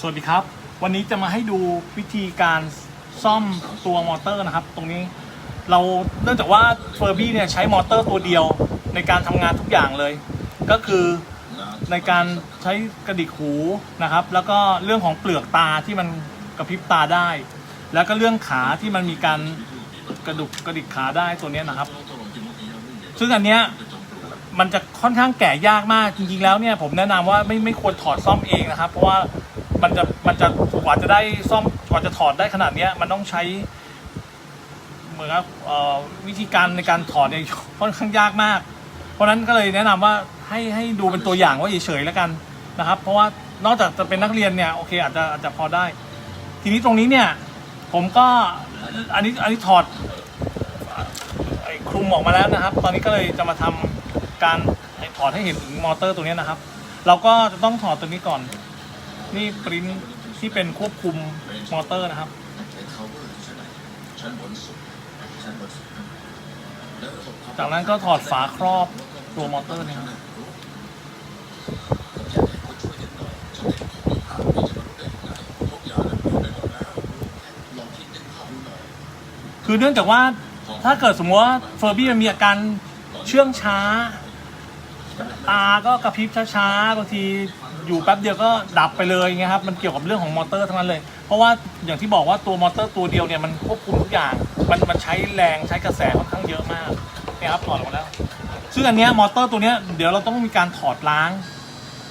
สวัสดีครับ วันนี้จะมาให้ดูวิธีการซ่อมตัวมอเตอร์นะครับ ตรงนี้เราเนื่องจากว่าเฟอร์บี้เนี่ยใช้มอเตอร์ตัวเดียวในการทำงานทุกอย่างเลย ก็คือในการใช้กระดิกหูนะครับ แล้วก็เรื่องของเปลือกตาที่มันกระพริบตาได้ แล้วก็เรื่องขาที่มันมีการกระดุกกระดิกขาได้ตัวนี้นะครับ ซึ่งอันเนี้ยมันจะค่อนข้างแก่ยากมากจริงๆแล้วเนี่ยผมแนะนำว่าไม่ไม่ควรถอดซ่อมเองนะครับ เพราะว่า มันจะมันจะกว่าจะได้ซ่อมกว่าจะถอดได้ขนาดเนี้ย มันต้องใช้เหมือนกับวิธีการในการถอดเนี่ยค่อนข้างยากมาก เพราะฉะนั้นก็เลยแนะนำว่าให้ให้ดูเป็นตัวอย่างว่าเฉยๆแล้วกันนะครับ เพราะว่านอกจากจะเป็นนักเรียนเนี่ยโอเคอาจจะอาจจะพอได้ ทีนี้ตรงนี้เนี่ย ผมก็อันนี้อันนี้ถอดคลุมออกมาแล้วนะครับ ตอนนี้ก็เลยจะมาทำการถอดให้เห็นถึงมอเตอร์ตัวนี้นะครับ เราก็จะต้องถอดตัวนี้ก่อน นี่ปริ้นที่เป็นควบคุมมอเตอร์นะครับจากนั้นก็ถอดฝาครอบตัวมอเตอร์นี่ยครับคือเนื่องจากว่าถ้าเกิดสมมติว่าเฟอร์บี้มันมีอาการเชื่องช้า ตาก็กระพริบช้าๆบางทีอยู่แป๊บเดียวก็ดับไปเลยไงครับมันเกี่ยวกับเรื่องของมอเตอร์ทั้งนั้นเลย เพราะว่าอย่างที่บอกว่าตัวมอเตอร์ตัวเดียวเนี่ยมันควบคุมทุกอย่างมันมันใช้แรงใช้กระแสค่อนข้างเยอะมากเนี่ยครับถอดออกมาแล้ว ซึ่งอันเนี้ยมอเตอร์ตัวเนี้ยเดี๋ยวเราต้องมีการถอดล้าง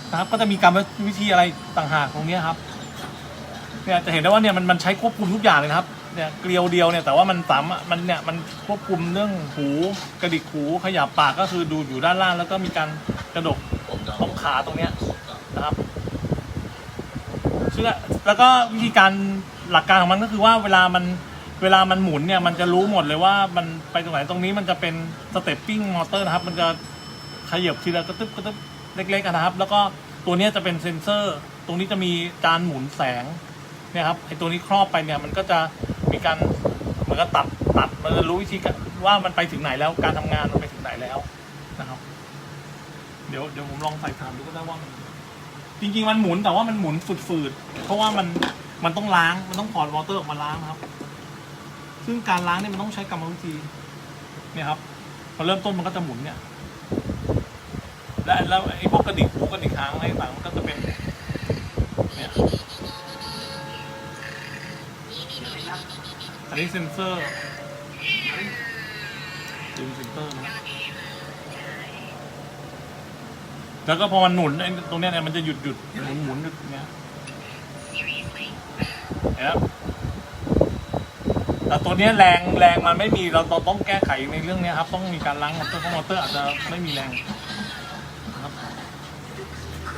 นะครับ ก็จะมีการวิธีอะไรต่างหากตรงเนี้ยครับเนี่ยจะเห็นได้ว่าเนี่ยมันมันใช้ควบคุมทุกอย่างเลยนะครับ เนี่ยเกลียวเดียวเนี่ยแต่ว่ามันสามารถมันเนี่ยมันควบคุมเรื่องหูกระดิกหูขยับปากก็คือดูอยู่ด้านล่างแล้วก็มีการกระดกตรงขาตรงเนี้ยนะครับซึ่งแล้วก็วิธีการหลักการของมันก็คือว่าเวลามันเวลามันหมุนเนี่ยมันจะรู้หมดเลยว่ามันไปตรงไหนตรงนี้มันจะเป็นสเตปปิ้งมอเตอร์นะครับ มันจะขยับทีละกระตึบกระตึบเล็กๆนะครับ แล้วก็ตัวนี้จะเป็นเซ็นเซอร์ ตรงนี้จะมีจานหมุนแสงเนี่ยครับไอตัวนี้ครอบไปเนี่ยมันก็จะ การเหมือนกับตัดตัดมันจะรู้วิธีว่ามันไปถึงไหนแล้วการทำงานมันไปถึงไหนแล้วนะครับ เดี๋ยวเดี๋ยวผมลองใส่ถามดูก็ได้ว่ามันจริงๆมันหมุนแต่ว่ามันหมุนฝืดๆเพราะว่ามันมันต้องล้างมันต้องถอดวอเตอร์ออกมาล้างนะครับ ซึ่งการล้างเนี่ยมันต้องใช้กรรมวิธีเนี่ยครับพอเริ่มต้นมันก็จะหมุนเนี่ยและแล้วไอ้พวกกระดิกหูกระดิกหางอะไรต่างมันก็จะเป็นเนี่ย อันนี้เซนเซอร์ดึงเซนเซอร์นะแล้วก็พอมันหมุนไอ้ตรงเนี้ยเนี่ยมันจะหยุดหยุดหมุนหมุนหยุดเนี้ยเห็นไหมแต่ตัวเนี้ยแรงแรงมันไม่มีเราเราต้องแก้ไขในเรื่องเนี้ยครับ ต้องมีการล้างมอเตอร์เพราะมอเตอร์อาจจะไม่มีแรงนะครับ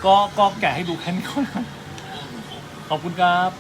ก็ก็แกะให้ดูแค่นี้ก่อนครับขอบคุณครับ